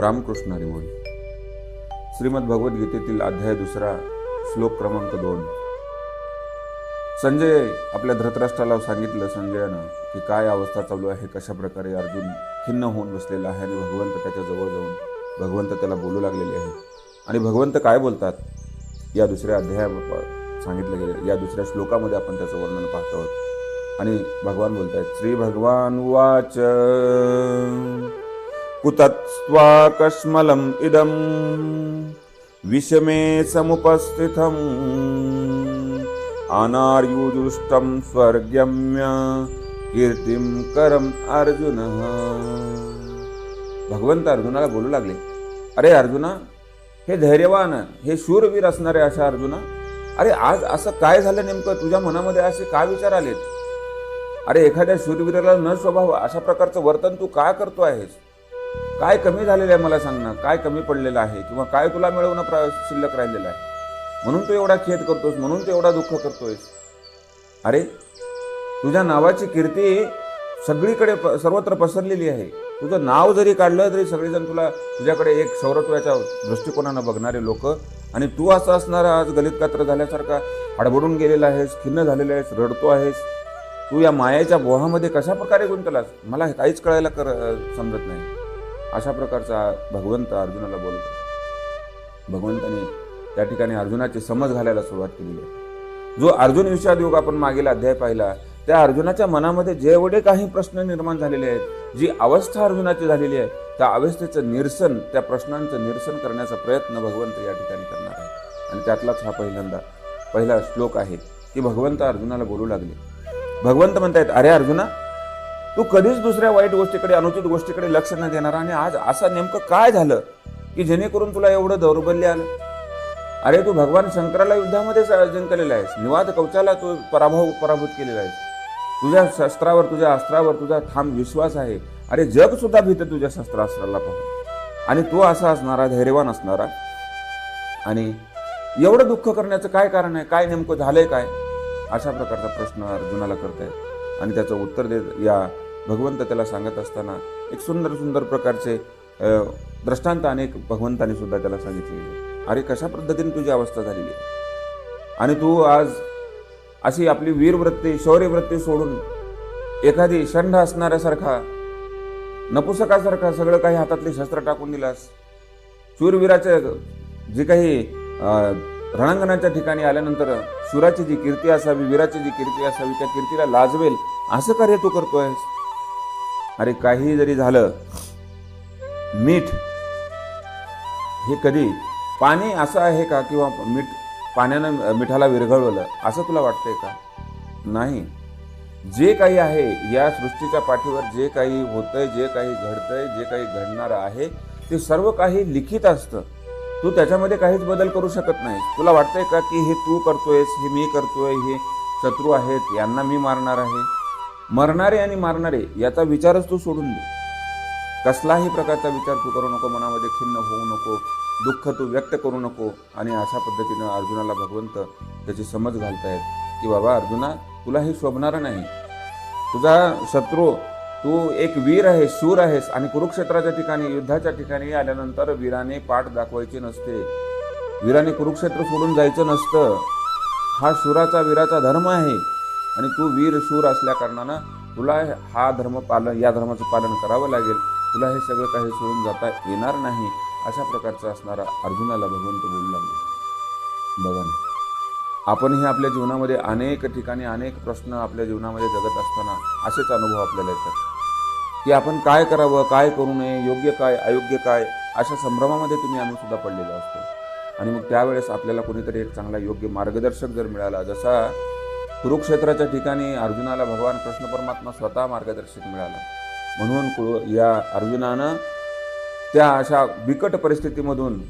रामकृष्ण हरिमोळी श्रीमद भगवद्गीतेतील अध्याय दुसरा श्लोक क्रमांक दोन. संजय आपल्या धृतराष्ट्राला सांगितलं संजयानं की काय अवस्था चालू आहे कशा प्रकारे अर्जुन खिन्न होऊन बसलेला आहे आणि भगवंत त्याच्याजवळ जाऊन भगवंत त्याला बोलू लागलेले आहे. आणि भगवंत काय बोलतात? या दुसऱ्या अध्याया सांगितलं गेलं. या दुसऱ्या श्लोकामध्ये आपण त्याचं वर्णन पाहतो आहोत. आणि भगवान बोलत आहेत श्री भगवान वाच. कुतत्स्वाकश्मलम् इदं विषमे समुपस्थितम्। अनार्युजुष्टं स्वर्गम्य कीर्तिं करम अर्जुन। भगवंत अर्जुनाला बोलू लागले अरे अर्जुना हे धैर्यवान हे शूरवीर असणारे अशा अर्जुना अरे आज असं काय झालं नेमकं? तुझ्या मनामध्ये असे काय विचार आलेत? अरे एखाद्या शूरवीराला न स्वभाव अशा प्रकारचं वर्तन तू का करतो आहेस? काय कमी झालेलं आहे मला सांग ना? काय कमी पडलेलं आहे? किंवा काय तुला मिळवणं प्रा- शिल्लक राहिलेलं आहे? म्हणून तू एवढा खेद करतोस म्हणून तू एवढा दुःख करतोयस. अरे तुझ्या नावाची कीर्ती सगळीकडे प- सर्वत्र पसरलेली आहे. तुझं नाव जरी काढलं तरी सगळेजण तुला तुझ्याकडे एक सौरत्वाच्या दृष्टिकोनानं बघणारे लोक. आणि तू असं असणारा आज गलित कात्र झाल्यासारखा हडबडून गेलेला आहेस खिन्न झालेला आहेस रडतो आहेस. तू या मायाच्या बोहामध्ये कशा प्रकारे गुंतलास? मला हे काहीच कळायला कर समजत नाही. अशा प्रकारचा भगवंत अर्जुनाला बोलतो भगवंताने त्या ठिकाणी अर्जुनाची समज घालायला सुरुवात केलेली आहे. जो अर्जुन विषाद योग आपण मागील अध्याय पाहिला त्या अर्जुनाच्या मनामध्ये जेवढे काही प्रश्न निर्माण झालेले आहेत जी अवस्था अर्जुनाची झालेली आहे त्या अवस्थेचं निरसन त्या प्रश्नांचं निरसन करण्याचा प्रयत्न भगवंत या ठिकाणी करणार आहे. आणि त्यातलाच हा पहिल्यांदा पहिला श्लोक आहे की भगवंत अर्जुनाला बोलू लागले. भगवंत म्हणतायत अरे अर्जुना तू कधीच दुसऱ्या वाईट गोष्टीकडे अनुचित गोष्टीकडे लक्ष न देणार. आणि आज असं नेमकं काय झालं की जेणेकरून तुला एवढं दौर्बल्य आलं? अरे तू भगवान शंकराला युद्धामध्ये स- जिंकलेला आहेस. निवाद कवचाला तू पराभव पराभूत केलेला आहेस. तुझ्या शस्त्रावर तुझ्या अस्त्रावर तुझा ठाम विश्वास आहे. अरे जग सुद्धा भीत तुझ्या शस्त्रास्त्राला पाहू आणि तू असा असणारा धैर्यवान असणारा. आणि एवढं दुःख करण्याचं काय कारण आहे? काय नेमकं झालंय काय? अशा प्रकारचा प्रश्न अर्जुनाला करतायत. आणि त्याचं उत्तर देत या भगवंत त्याला सांगत असताना एक सुंदर सुंदर प्रकारचे दृष्टांत अनेक भगवंताने सुद्धा त्याला सांगितलेले अरे कशा पद्धतीने तुझी अवस्था झालेली आहे? आणि तू आज अशी आपली वीरवृत्ती शौर्यवृत्ती सोडून एखादी षंड असणाऱ्यासारखा नपुसकासारखा सगळं काही हातातले शस्त्र टाकून दिलास? शूरवीराचे जे काही रणांगणाच्या ठिकाणी आल्यानंतर शूराची जी कीर्ती असावी वीराची जी कीर्ती असावी त्या कीर्तीला लाजवेल असं कार्य तू करतोयस? अरे काही जरी झालं मीठ हे कधी पाणी असं आहे का किंवा मीठ पाण्यानं मिठाला विरघळवलं असं तुला वाटतंय का? नाही. जे काही आहे या सृष्टीच्या पाठीवर जे काही होतंय जे काही घडतंय जे काही घडणार आहे ते सर्व काही लिखित असतं. तू त्याच्यामध्ये काहीच बदल करू शकत नाही तुला वाटतंय का की हे तू करतोयस हे मी करतोय हे शत्रू आहेत यांना मी मारणार आहे? मरणारे आणि मारणारे याचा विचारच तू सोडून दे. कसलाही प्रकारचा विचार तू करू नको मनामध्ये खिन्न होऊ नको दुःख तू व्यक्त करू नको आणि अशा पद्धतीनं अर्जुनाला भगवंत त्याची समज घालतायत की बाबा अर्जुना तुला हे शोभणारं नाही. तुझा शत्रू तू एक वीर आहेस शूर आहेस आणि कुरुक्षेत्राच्या ठिकाणी युद्धाच्या ठिकाणी आल्यानंतर वीराने पाठ दाखवायची नसते. वीराने कुरुक्षेत्र सोडून जायचं नसतं. हा शूराचा वीराचा धर्म आहे. आणि तू वीर शूर असल्याकारणानं तुला हा धर्म पालन या धर्माचं पालन करावं लागेल. तुला हे सगळं काही सोडून जाता येणार नाही. अशा प्रकारचा असणारा अर्जुनाला भगवंत बोलू लागले. बघा ना. आपणही आपल्या जीवनामध्ये अनेक ठिकाणी अनेक प्रश्न आपल्या जीवनामध्ये जगत असताना असेच अनुभव आपल्याला येतात. की आपण काय करावं काय करू नये योग्य काय अयोग्य काय अशा संभ्रमामध्ये तुम्ही आम्ही सुद्धा पडलेलो असतो. आणि मग त्यावेळेस आपल्याला कोणीतरी एक चांगला योग्य मार्गदर्शक जर मिळाला जसा कुरुक्षेत्राच्या ठिकाणी अर्जुनाला भगवान कृष्ण परमात्मा स्वतः मार्गदर्शक मिळाला. म्हणून कुरु या अर्जुनानं त्या अशा बिकट परिस्थितीमधून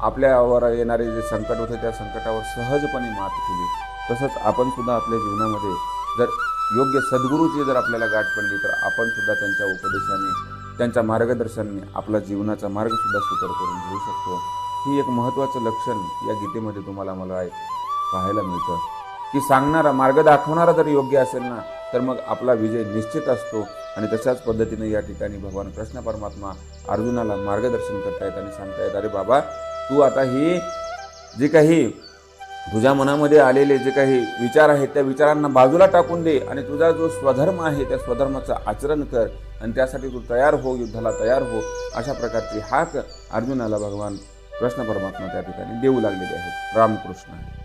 आपल्यावर येणारे जे संकट होते त्या संकटावर सहजपणे मात केली. तसंच आपण सुद्धा आपल्या जीवनामध्ये जर योग्य सद्गुरूची जर आपल्याला गाठ पडली तर आपण सुद्धा त्यांच्या उपदेशाने त्यांच्या मार्गदर्शनाने आपला जीवनाचा मार्गसुद्धा सुकर करून घेऊ शकतो. ही एक महत्त्वाचं लक्षण या गीतेमध्ये तुम्हाला मला एक पाहायला मिळतं. की सांगणारा मार्ग दाखवणारा जर योग्य असेल ना तर मग आपला विजय निश्चित असतो. आणि तशाच पद्धतीने या ठिकाणी भगवान कृष्ण परमात्मा अर्जुनाला मार्गदर्शन करतायत आणि सांगतायत अरे बाबा तू आता ही जे काही तुझ्या मनामध्ये आलेले जे काही विचार आहेत त्या विचारांना बाजूला टाकून दे आणि तुझा जो स्वधर्म आहे त्या स्वधर्माचं आचरण कर आणि त्यासाठी तू तयार हो युद्धाला तयार हो. अशा प्रकारची हाक अर्जुनाला भगवान कृष्ण परमात्मा त्या ठिकाणी देऊ लागलेले आहेत. रामकृष्ण.